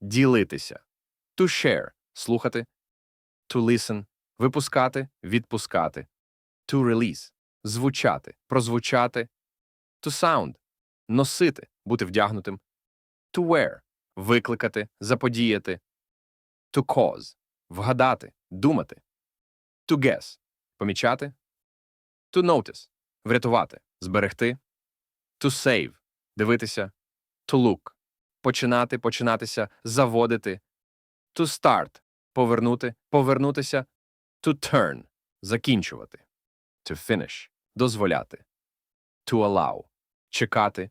ділитися. To share – слухати. To listen – випускати, відпускати. To release – звучати, прозвучати. To sound – носити, бути вдягнутим. To wear – викликати, заподіяти. To cause – вгадати, думати. To guess – помічати. To notice – врятувати, зберегти. To save – дивитися. To look – починати, починатися, заводити. To start – повернути, повернутися. To turn – закінчувати. To finish – дозволяти. To allow – чекати.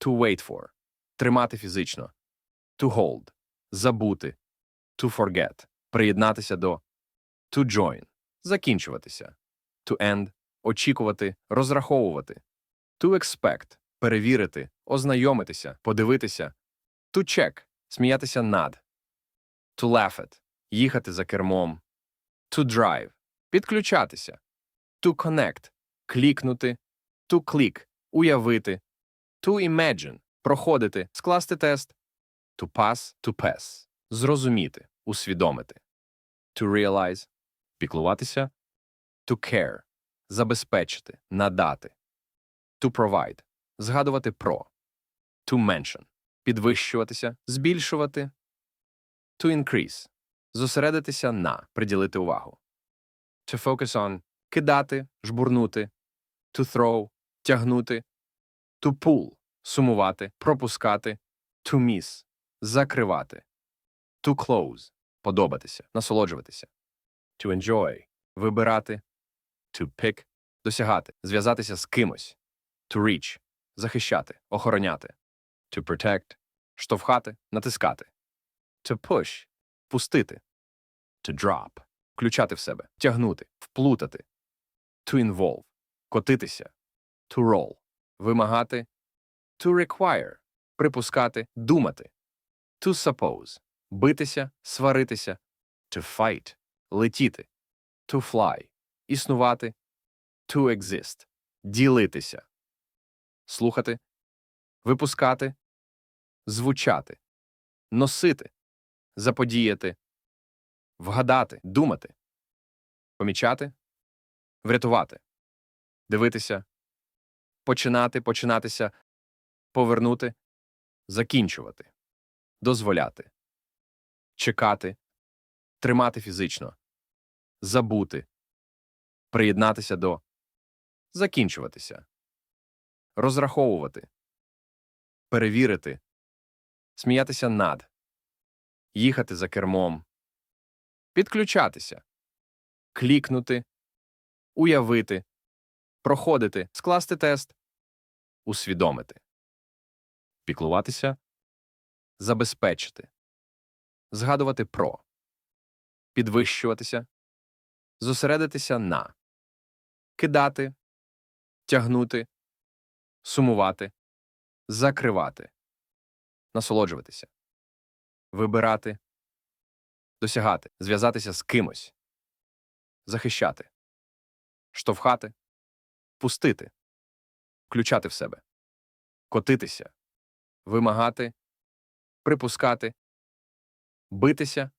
To wait for – тримати фізично. To hold – забути. To forget – приєднатися до. To join – закінчуватися. To end – очікувати, розраховувати. To expect – перевірити, ознайомитися, подивитися. To check – сміятися над. To laugh at – їхати за кермом. To drive – підключатися. To connect – клікнути. To click – уявити. To imagine – проходити, скласти тест. To pass – to pass – зрозуміти, усвідомити. To realize – піклуватися. To care – забезпечити, надати. To provide – згадувати про. To mention – підвищуватися, збільшувати. To increase – зосередитися на, приділити увагу. To focus on – кидати, жбурнути. To throw – тягнути. To pull – сумувати, пропускати. To miss – закривати. To close – подобатися, насолоджуватися. To enjoy – вибирати. To pick – досягати, зв'язатися з кимось. To reach – захищати, охороняти. To protect – штовхати, натискати. To push – пустити. To drop – включати в себе, тягнути, вплутати. To involve – котитися. To roll – вимагати. To require – припускати, думати. To suppose – битися, сваритися. To fight – летіти. To fly – існувати. To exist – ділитися. Слухати, випускати, звучати, носити, заподіяти, вгадати, думати, помічати, врятувати, дивитися, починати, починатися, повернути, закінчувати, дозволяти, чекати, тримати фізично, забути, приєднатися до, закінчуватися, розраховувати, перевірити, сміятися над, їхати за кермом, підключатися, клікнути, уявити, проходити, скласти тест, усвідомити, піклуватися, забезпечити, згадувати про, підвищуватися, зосередитися на, кидати, тягнути, сумувати, закривати, насолоджуватися, вибирати, досягати, зв'язатися з кимось, захищати, штовхати, пустити, включати в себе, котитися, вимагати, припускати, битися,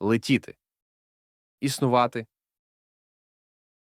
летіти, існувати,